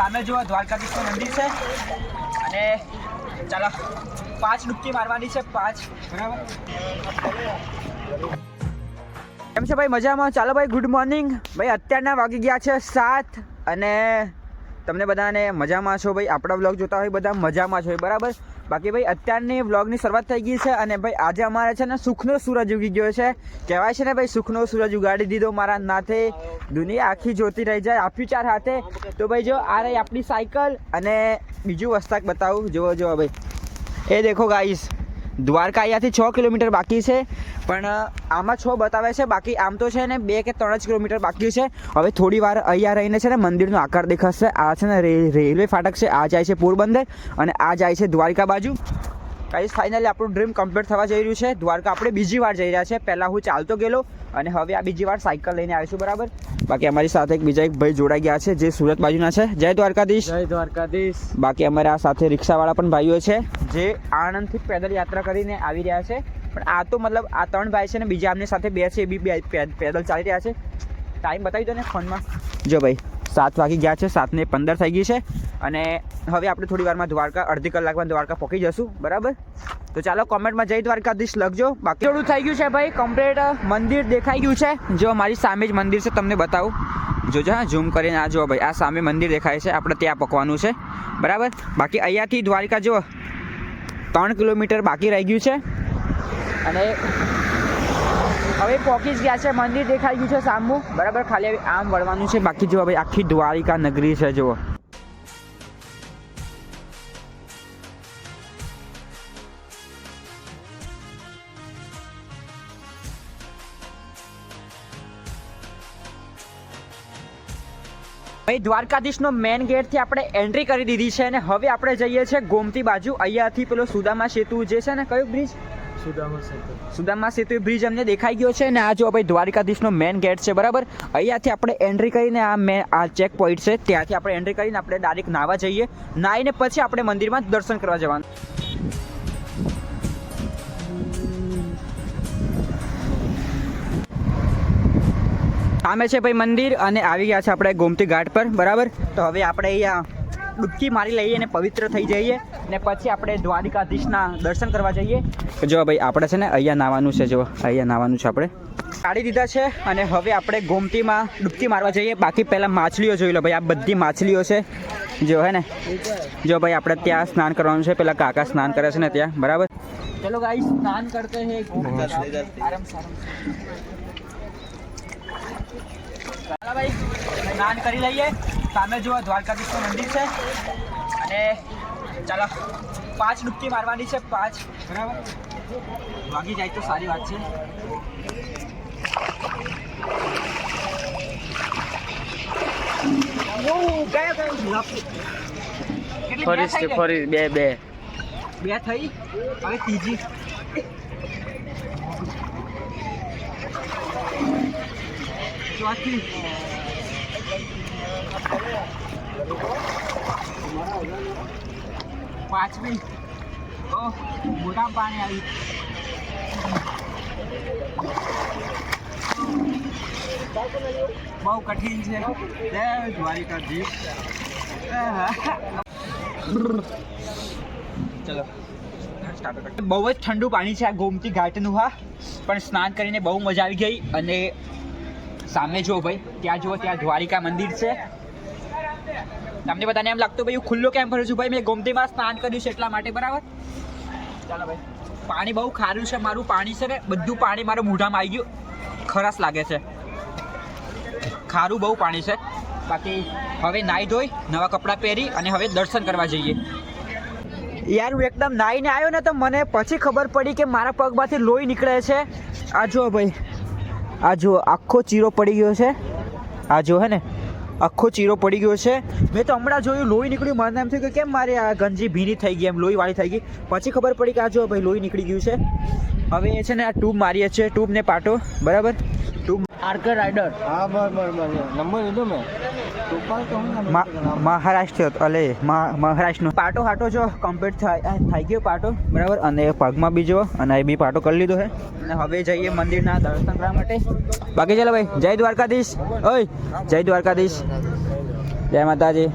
સામે જુઓ દ્વારકાધીશનું મંદિર છે. અને ચાલો, પાંચ ડૂબકી મારવાની છે, પાંચ. બરાબર? કેમ છે ભાઈ? મજામાં? ચાલો ભાઈ ગુડ મોર્નિંગ ભાઈ, અત્યારના વાગી ગયા છે સાત અને તમને બધાને મજામાં છો ભાઈ? આપણા બ્લોગ જોતા હોય બધા મજામાં છો, બરાબર? બાકી ભાઈ, અત્યારની વ્લોગની શરૂઆત થઈ ગઈ છે અને ભાઈ, આજે અમારે છે ને સુખનો સૂરજ ઉગી ગયો છે. કહેવાય છે ને ભાઈ, સુખનો સૂરજ ઉગાડી દીધો મારા નાથે. દુનિયા આખી જોતી રહી જાય આપ્યું ચાર હાથે. તો ભાઈ, જો, આ રહી આપણી સાયકલ અને બીજું વસ્તાક બતાવું. જુઓ જુઓ ભાઈ. એ દેખો ગાઈસ દ્વારકા અહીંયાથી છ કિલોમીટર બાકી છે. પણ આમાં છ બતાવે છે. બાકી આમ તો છે ને બે કે ત્રણ જ કિલોમીટર બાકી છે. હવે થોડી વાર અહીંયા રહીને છે ને મંદિરનો આકાર દેખાશે. આ છે ને રેલવે ફાટક છે. આ જાય છે પોરબંદર અને આ જાય છે દ્વારકા બાજુ. ગાઈસ, ફાઇનલી આપણું ડ્રીમ કમ્પ્લીટ થવા જઈ રહ્યું છે. દ્વારકા આપણે બીજી વાર જઈ રહ્યા છે. પહેલાં હું ચાલતો ગયેલો. અને હવે આ બીજી વાર સાયકલ લઈને આવીશું બરાબર? બાકી અમારી સાથે એક બીજા એક ભાઈ જોડાઈ ગયા છે જે સુરત બાજુના છે. જય દ્વારકાધીશ. જય દ્વારકાધીશ. બાકી અમારા સાથે રિક્ષાવાળા પણ ભાઈઓ છે જે આણંદથી પેદલ યાત્રા કરીને આવી રહ્યા છે. પણ આ તો મતલબ આ ત્રણ ભાઈ છે ને બીજા આમની સાથે બે છે એ બી પેદલ ચાલી રહ્યા છે. ટાઈમ બતાવી દો ને ફોનમાં. જો ભાઈ. સાત વાગી ગયા છે, સાતને પંદર થઈ ગઈ છે. અને હવે આપણે થોડી વારમાં દ્વારકા, અડધી કલાકમાં દ્વારકા પહોંચી જશું, બરાબર? તો ચાલો કોમેન્ટમાં જય દ્વારકાધીશ લખજો. બાકી થોડું થઈ ગયું છે ભાઈ કમ્પ્લીટ મંદિર દેખાઈ ગયું છે. જો મારી સામે જ મંદિર છે, તમને બતાવું. જોજો, હા ઝૂમ કરીને આ જો ભાઈ, આ સામે મંદિર દેખાય છે, આપણે ત્યાં પકવાનું છે, બરાબર? બાકી અહીંયાથી દ્વારકા જો ત્રણ કિલોમીટર બાકી રહી ગયું છે. અને હવે પહોંચી જ ગયા છે, મંદિર દેખાઈ ગયું છે સામુ. બરાબર, ખાલી હવે આમ વળવાનું છે. બાકી જો ભાઈ આખી દ્વારિકા નગરી છે, જુઓ. ભાઈ દ્વારકાધીશનો મેન ગેટથી આપણે એન્ટ્રી કરી દીધી છે અને હવે આપણે જઈએ છીએ ગોમતી બાજુ. અહીંયાથી પેલો સુદામા સેતુ જે છે ને, કયું બ્રિજ સુદામા સેતુ. બ્રિજ અમને દેખાઈ ગયો છે ને આ જો ભાઈ દ્વારિકાધીશનો મેન ગેટ છે, બરાબર? અહીંયાથી આપણે એન્ટ્રી કરીને આ મેન આ ચેક પોઈન્ટ છે, ત્યાંથી આપણે એન્ટ્રી કરીને આપણે ડાયરેક્ટ નાવા જઈએ. નાહીને પછી આપણે મંદિરમાં દર્શન કરવા જવાનું. સામે છે ભાઈ મંદિર અને આવી ગયા છે આપણે ગોમતી ઘાટ પર, બરાબર? તો હવે આપણે અહીંયા ડૂબકી મારી લઈએ અને પવિત્ર થઈ જઈએ ને પછી આપણે દ્વારિકાધીશના દર્શન કરવા જઈએ. જો ભાઈ આપણે છે ને અહીંયા નાવાનું છે જો અહીંયા નાવાનું છે આપણે. કાઢી દીધા છે અને હવે આપણે ગોમતીમાં ડૂબકી મારવા જઈએ. બાકી પહેલાં માછલીઓ જોઈ લો ભાઈ આ બધી માછલીઓ છે. જો હે ને. જો ભાઈ આપણે ત્યાં સ્નાન કરવાનું છે. પેલા કાકા સ્નાન કરે છે ને ત્યાં. બરાબર? ચલો ગાઈ સ્નાન કરતે હે આરામ ભાઈ સ્નાન કરી લઈએ. સામે જુઓ દ્વારકાધીશનું મંદિર છે. અને ચાલો પાંચ ડૂબકી મારવાની છે પાંચ. બરાબર? વાગી જાય તો સારી વાત છે. ફરી ફરી બે બે. બે થઈ? હવે ત્રીજી. ચોથી પાંચમી ઓહ મોટા પાણી આવી. બહુ કઠિન છે. જય દ્વારિકાજી ચલો બહુ જ ઠંડુ પાણી છે આ ગોમતી ઘાટનું, હા. પણ સ્નાન કરીને બહુ મજા આવી ગઈ અને સામે જુઓ ભાઈ, ત્યાં જુઓ, ત્યાં દ્વારિકા મંદિર છે. તમને બધાને એમ લાગતું ભાઈ, હું ખુલ્લો કેમ ફરું છું? ભાઈ, મેં ગોમતીમાં સ્નાન કર્યું છે એટલા માટે, બરાબર? ચાલો ભાઈ, પાણી બહુ ખારું છે, મારું પાણી છે ને, બધું પાણી મારા મોઢામાં આવી ગયું. ખરાશ લાગે છે. ખારું બહુ પાણી છે. બાકી હવે નાહી ધોઈ, નવા કપડાં પહેરી અને હવે દર્શન કરવા જઈએ. યાર, હું એકદમ નાહીને આવ્યો ને, તો મને પછી ખબર પડી કે મારા પગમાંથી લોહી નીકળે છે. આ જો ભાઈ. આ જો આખો ચીરો પડી ગયો છે. આ જો હે ને? આખો ચીરો પડી ગયો છે. મેં તો હમણાં જોયું, લોહી નીકળ્યું મને એમ થયું કે કેમ મારી આ ગંજી ભીની થઈ ગઈ, એમ લોહી વાળી થઈ ગઈ. પછી ખબર પડી કે આ જો ભાઈ, લોહી નીકળી ગયું છે. હવે એ છે ને આ ટ્યુબ મારીએ છીએ ટ્યુબને પાટો, બરાબર? આર્કર રાઇડર હા બરાબર બર બર નંબર લીધો મેં. મહારાષ્ટ્ર અલે મહા- મહારાષ્ટ્રનો. પાટો હાટો જો કમ્પ્લીટ થાય થઈ ગયો પાટો. બરાબર? અને પગમાં બી જો અને એ બી પાટો કરી લીધો છે અને હવે જઈએ મંદિરના દર્શન કરવા માટે. બાકી ચાલો ભાઈ જય દ્વારકાધીશ. ઓય જય દ્વારકાધીશ. જય માતાજી.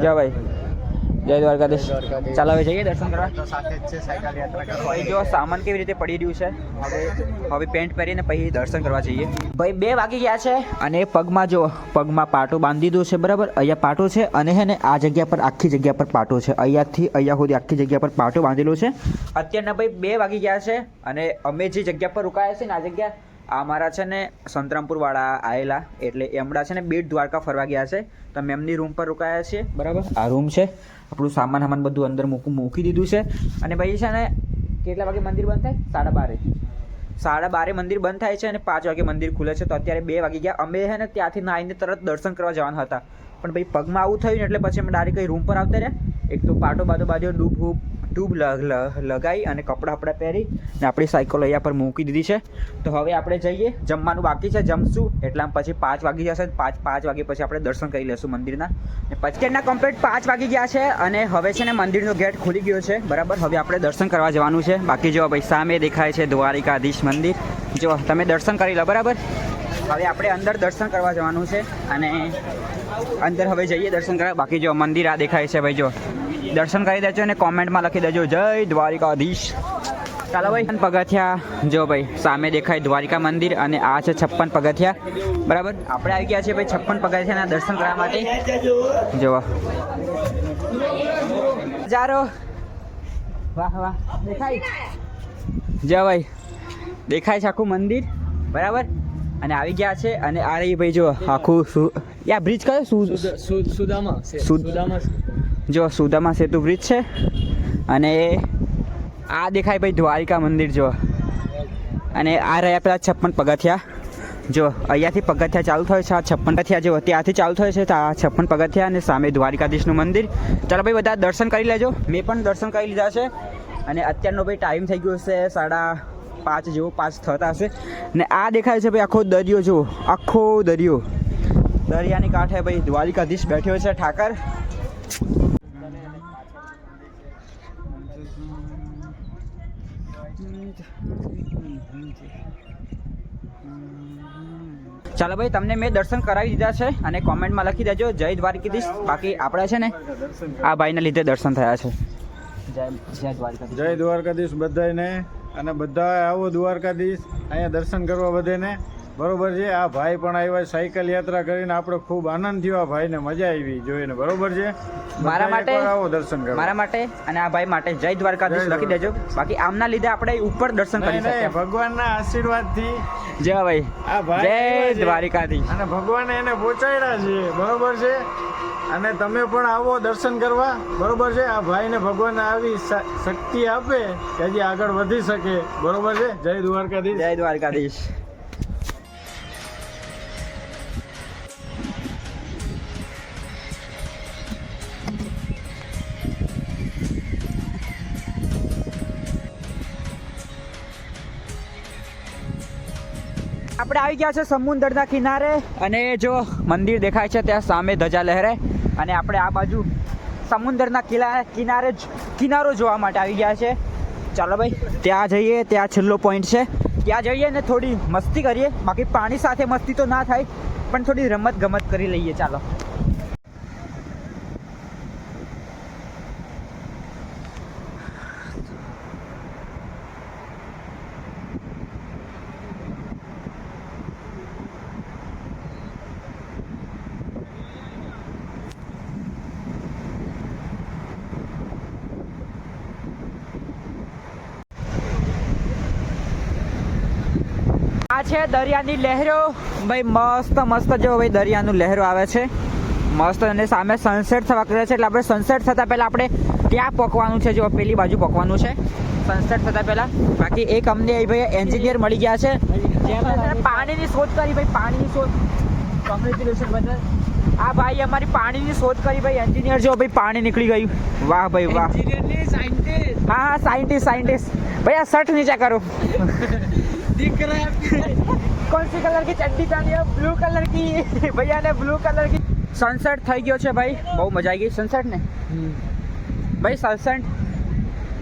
જય ભાઈ. જય દ્વારકાધીશ. ચાલો હવે જઈએ દર્શન કરવા. જ સામાન કેવી રીતે પડી રહ્યું છે હવે હવે પેન્ટ પહેરીને પછી દર્શન કરવા જઈએ. ભાઈ બે વાગી ગયા છે અને પગમાં જો પગમાં પાટો બાંધી દીધું છે બરાબર? અહીંયા પાટો છે અને હે ને આ જગ્યા પર આખી જગ્યા પર પાટો છે. અહીંયાથી અહીંયા સુધી આખી જગ્યા પર પાટો બાંધેલો છે. અત્યારના ભાઈ બે વાગી ગયા છે અને અમે જે જગ્યા પર રોકાયા છે ને આ જગ્યા આ મારા છે ને સંતરામપુરવાળા આવેલા એટલે એમડા છે ને બેટ દ્વારકા ફરવા ગયા છે. તો અમે એમની રૂમ પર રોકાયા છીએ, બરાબર? આ રૂમ છે, આપણું સામાન સામાન બધું અંદર મૂકું, મૂકી દીધું છે. અને ભાઈ છે ને, કેટલા વાગે મંદિર બંધ થાય? સાડા બારે. સાડા બારે મંદિર બંધ થાય છે અને પાંચ વાગે મંદિર ખુલે છે. તો અત્યારે બે વાગી ગયા. અમે છે ને ત્યાંથી નાહીને તરત દર્શન કરવા જવાના હતા. પણ ભાઈ પગમાં આવું થયું ને એટલે પછી અમે ડાયરેક્ટ રૂમ પર આવતા રહ્યા. એક તો પાટો બાટો બાજુ ડૂબ હૂબ ટ્યુબ લગાવી અને કપડાં આપણા પહેરી ને આપણી સાયકલ અહીંયા પર મૂકી દીધી છે. તો હવે આપણે જઈએ. જમવાનું બાકી છે. જમશું. એટલા પછી પાંચ વાગી જશે. પાંચ પાંચ વાગે પછી આપણે દર્શન કરી લઈશું મંદિરના. ને પચકેટના કમ્પ્લીટ પાંચ વાગી ગયા છે અને હવે છે ને મંદિરનો ગેટ ખુલી ગયો છે. બરાબર? હવે આપણે દર્શન કરવા જવાનું છે. બાકી જો ભાઈ સામે દેખાય છે દ્વારિકાધીશ મંદિર. જો તમે દર્શન કરી લો, બરાબર? હવે આપણે અંદર દર્શન કરવા જવાનું છે અને અંદર હવે જઈએ દર્શન કરવા. બાકી જો મંદિર આ દેખાય છે ભાઈ જો. દર્શન કરી દેજો અને કોમેન્ટમાં લખી દેજો જય દ્વારિકાધીશ. ચાલો ભાઈ પગથિયા જો ભાઈ સામે દેખાય દ્વારિકા મંદિર અને આ છે છપ્પન પગથિયા. બરાબર? આપણે આવી ગયા છીએ ભાઈ છપ્પન પગથિયાના દર્શન કરવા માટે. જો હજારો વાહ વાહ. દેખાય? જય ભાઈ. દેખાય છે આખું મંદિર. બરાબર? અને આવી ગયા છે અને આ રહી ભાઈ જો આખું યા બ્રિજ કયો? સુદામા સુદામા જો સુદામા સેતુ બ્રિજ છે અને આ દેખાય ભાઈ દ્વારિકા મંદિર, જો. અને આ રહ્યા પેલા છપ્પન પગથિયા. જો, અહીંયાથી પગથિયા ચાલુ થયો છે, આ છપ્પન પગથિયા જો, ત્યાંથી ચાલુ થયો છે, તો આ છપ્પન પગથિયા અને સામે દ્વારિકાધીશનું મંદિર. ચાલો ભાઈ, બધા દર્શન કરી લેજો. મેં પણ દર્શન કરી લીધા છે. અને અત્યારનો ભાઈ ટાઈમ થઈ ગયો છે સાડા પાંચ જેવો, પાંચ થતા હશે. ને આ દેખાય છે ભાઈ આખો દરિયો, જો. આખો દરિયો. દરિયાની કાંઠે ભાઈ દ્વારિકાધીશ બેઠ્યો છે ઠાકર. ચાલો ભાઈ, તમને મેં દર્શન કરાવી દીધા છે અને કોમેન્ટમાં લખી દેજો. જય દ્વારકાધીશ. બાકી આપણા છે ને આ ભાઈના લીધે દર્શન થયા છે. જય દ્વારકાધીશ. જય દ્વારકાધીશ બધાને અને બધા આવો દ્વારકાધીશ. અહીંયા દર્શન કરવા બધાને બરોબર છે? આ ભાઈ પણ આવ્યા સાયકલ યાત્રા કરીને આપણે ખૂબ આનંદ થયો આ ભાઈને મજા આવી જોઈને. બરોબર છે? મારા માટે- આવો દર્શન કરો મારા માટે અને આ ભાઈ માટે જય દ્વારકાધીશ લખી દેજો. બાકી આમના લીધે આપણે ઉપર દર્શન કરી શકીએ ભગવાનના આશીર્વાદથી. જય ભાઈ. આ ભાઈ જય આવ્યા અને ભગવાને એને પહોંચાડ્યા છે. બરોબર છે? અને તમે પણ આવો દર્શન કરવા. બરોબર છે? આ ભાઈને ભગવાન આવી શક્તિ આપે કે હજી આગળ વધી શકે. બરોબર છે? જય દ્વારકાધીશ. જય દ્વારકાધીશ. આપણે આવી ગયા છે સમુદ્રના કિનારે અને જો મંદિર દેખાય છે ત્યાં સામે ધજા લહેરે અને આપણે આ બાજુ સમુદ્રના કિલા કિનારે કિનારો જોવા માટે આવી ગયા છે. ચાલો ભાઈ, ત્યાં જઈએ, ત્યાં છેલ્લો પોઈન્ટ છે. ત્યાં જઈએ ને થોડી મસ્તી કરીએ. બાકી પાણી સાથે મસ્તી તો ના થાય, પણ થોડી રમત ગમત કરી લઈએ. ચાલો. છે દરિયાની લહેરો. ભાઈ મસ્ત મસ્ત જો ભાઈ દરિયાનું લહેરો આવે છે. મસ્ત અને સામે સનસેટ થવા કરે છે. એટલે આપણે સનસેટ થતાં પહેલાં આપણે ત્યાં પકવાનું છે. જો પેલી બાજુ પકવાનું છે. સનસેટ થતાં પહેલાં બાકી એક અમને ભાઈ એન્જિનિયર મળી ગયા છે. પાણીની શોધ કરી ભાઈ પાણીની શોધ. કોંગ્રેચ્યુલેશન બદલ આ ભાઈ અમારી પાણીની શોધ કરી ભાઈ એન્જિનિયર જો ભાઈ પાણી નીકળી ગયું. વાહ ભાઈ વાહ. હા હા સાયન્ટિસ્ટ સાયન્ટિસ્ટ ભાઈ આ શર્ટ નીચા કરો. शर्ट नीचे करो कौन सी कलर की चड्डी पहनी है ब्लू कलर की भैया ने ब्लू कलर की સનસેટ થઈ ગયો છે ભાઈ બહુ મજા આવી ગઈ સનસેટ ને ભાઈ સનસેટ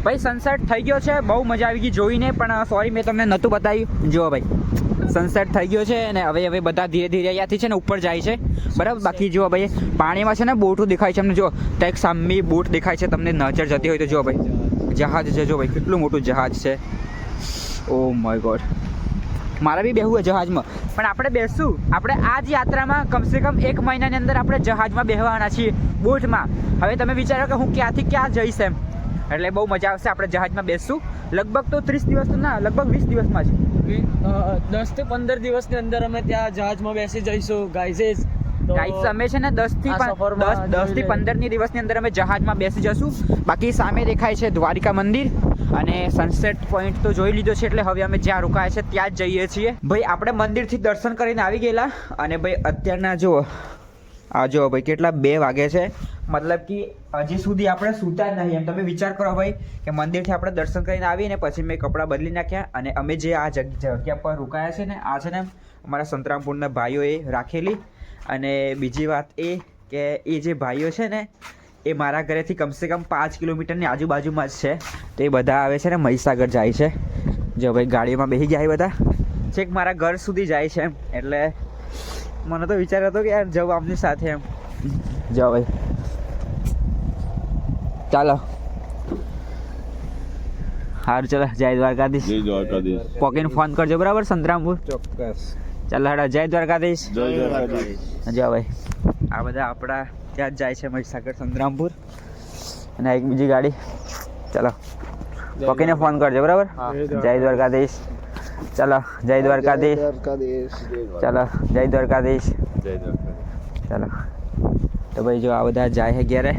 ભાઈ સનસેટ થઈ ગયો છે બહુ મજા આવી ગઈ જોઈને પણ સોરી મેં તમને નહોતું બતાવ્યું જુઓ ભાઈ સનસેટ થઈ ગયો છે અને હવે હવે બધા ધીરે ધીરે અહીંયાથી છે ને ઉપર જાય છે બરાબર બાકી જુઓ ભાઈ પાણીમાં છે ને બોટો દેખાય છે અમને જો ત્યાં એક સામી બોટ દેખાય છે તમને નજર જતી હોય તો જુઓ ભાઈ જહાજ છે જો ભાઈ કેટલું મોટું જહાજ છે ઓ માય ગોડ મારે બી બેહવું જહાજમાં. પણ આપણે બેસશું. આપણે આ જ યાત્રામાં કમસે કમ એક મહિનાની અંદર આપણે જહાજમાં બેહવાના છીએ બોટમાં. હવે તમે વિચારો કે હું ક્યાંથી ક્યાં જઈશ એમ. એટલે બહુ મજા આવશે આપણે જહાજમાં બેસશું. લગભગ તો ત્રીસ દિવસ ના લગભગ વીસ દિવસમાં જ. દસથી પંદર દિવસની અંદર અમે ત્યાં જહાજમાં બેસી જઈશું ગાઈઝેસ ગાઈસ અમે છે ને દસથી દસ દસથી પંદરની દિવસની અંદર અમે જહાજમાં બેસી જશું. બાકી સામે દેખાય છે દ્વારિકા મંદિર. અને સનસેટ પોઈન્ટ તો જોઈ લીધો છે એટલે હવે અમે જ્યાં રોકાયા છે ત્યાં જ જઈએ છીએ. ભાઈ, આપણે મંદિરથી દર્શન કરીને આવી ગયેલા અને ભાઈ, અત્યારના જો આ જો ભાઈ, કેટલા બે વાગે છે. મતલબ કે હજી સુધી આપણે સૂતા જ નહીં. એમ તમે વિચાર કરો ભાઈ, કે મંદિરથી આપણે દર્શન કરીને આવીને પછી મેં કપડાં બદલી નાખ્યા અને અમે જે આ જગ- જગ્યા પર રોકાયા છે ને, આ છે ને અમારા સંતરામપુરના ભાઈઓએ રાખેલી. અને બીજી વાત એ કે એ જે ભાઈઓ છે ને એ મારા ઘરેથી કમસે કમ પાંચ કિલોમીટરની આજુબાજુમાં જ છે. તો એ બધા આવે છે ને મહીસાગર જાય છે. જો ભાઈ ગાડીમાં બેસી ગયા બધા. છેક મારા ઘર સુધી જાય છે એમ. એટલે મને તો વિચાર હતો કે યાર જવું આમની સાથે એમ. જો ભાઈ. ચાલો. સારું ચાલો. જય દ્વારકાધીશ. જય દ્વારકાધીશ. પોકેટ ફોન કરજો બરાબર? સંતરામપુર? ચોક્કસ. ચાલો હેડા. જય દ્વારકાધીશ. જય દ્વારકાધીશ. જો ભાઈ આ બધા આપણા ત્યાં જ જાય છે મહીસાગર સંતરામપુર. અને આ એક બીજી ગાડી. ચલો. પકીને ફોન કરજો બરાબર? જય દ્વારકાધીશ. ચલો જય દ્વારકાધીશ. ચલો જય દ્વારકાધીશ. જય ચાલો. તો ભાઈ જો આ બધા જાય છે ઘેરે.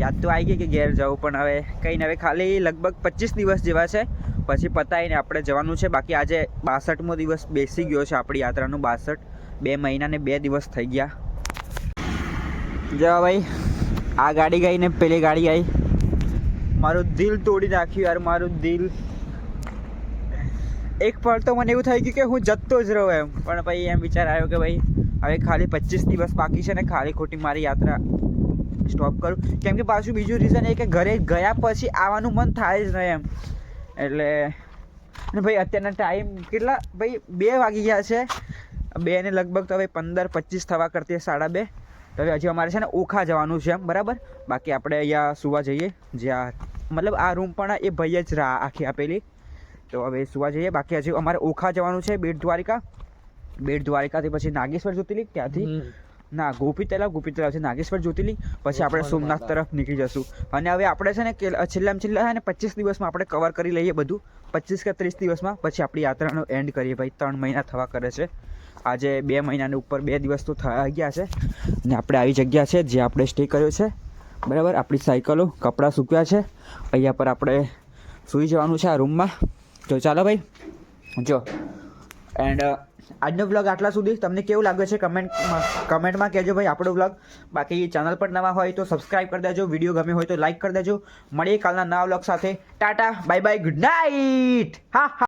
યાદ તો આવી ગઈ કે ઘેર જવું પણ હવે કંઈ ને હવે ખાલી લગભગ પચીસ દિવસ જેવા છે. પછી પતાવીને આપણે જવાનું છે. બાકી આજે બાસઠમો દિવસ બેસી ગયો છે આપણી યાત્રાનું. બાસઠ બે મહિના ને બે દિવસ થઈ ગયા. જો ભાઈ, આ ગાડી ગઈ ને પેલી ગાડી આવી મારું દિલ તોડી નાખ્યું યાર, મારું દિલ. એક પળ તો મને એવું થઈ ગયું કે હું જતો જ રહું એમ. પણ ભાઈ એમ વિચાર આવ્યો કે ભાઈ, હવે ખાલી પચીસ દિવસ બાકી છે ને ખાલી ખોટી મારી યાત્રા સ્ટોપ કરું. કેમ કે પાછું બીજું રીઝન એ કે ઘરે ગયા પછી આવવાનું મન થાય જ નહીં એમ. એટલે અને ભાઈ અત્યારના ટાઈમ કેટલા? ભાઈ બે વાગી ગયા છે. બે ને લગભગ તો હવે પંદર પચીસ થવા કરતી સાડા બે. તો હવે હજી અમારે છે ને ઓખા જવાનું છે એમ બરાબર? બાકી આપણે અહીંયા સુવા જઈએ. જ્યાં મતલબ આ રૂમ પણ એ ભાઈએ જ રાહ આખી આપેલી. તો હવે સુવા જઈએ. બાકી હજી અમારે ઓખા જવાનું છે બેટ દ્વારિકા. બેટ દ્વારિકાથી પછી નાગેશ્વર જ્યોતિર્લિંગ ત્યાંથી ના ગોપી તલાવ ગોપી તલાવ છે નાગેશ્વર જ્યોતિર્લિંગ. પછી આપણે સોમનાથ તરફ નીકળી જશું. અને હવે આપણે છે ને છેલ્લામાં છેલ્લા છે ને પચીસ દિવસમાં આપણે કવર કરી લઈએ બધું. પચીસ કે ત્રીસ દિવસમાં પછી આપણી યાત્રાનો એન્ડ કરીએ ભાઈ. ત્રણ મહિના થવા કરે છે. આજે બે મહિનાની ઉપર બે દિવસ તો થઈ ગયા છે. અને આપણે આવી જગ્યા છે જે આપણે સ્ટે કર્યો છે. બરાબર? આપણી સાયકલો, કપડાં સૂક્યા છે. અહીંયા પર આપણે સૂઈ જવાનું છે આ રૂમમાં તો ચાલો ભાઈ. જો. એન્ડ આજનો બ્લોગ આટલા સુધી. તમને કેવું લાગે છે કમેન્ટમાં કમેન્ટમાં કહેજો ભાઈ આપણો બ્લોગ બાકી ચેનલ પર નવા હોય તો સબસ્ક્રાઈબ કરી દેજો. વીડિયો ગમે હોય તો લાઈક કરી દેજો. મળીએ કાલના નવા બ્લોગ સાથે. Tata. Bye bye good night હા હા.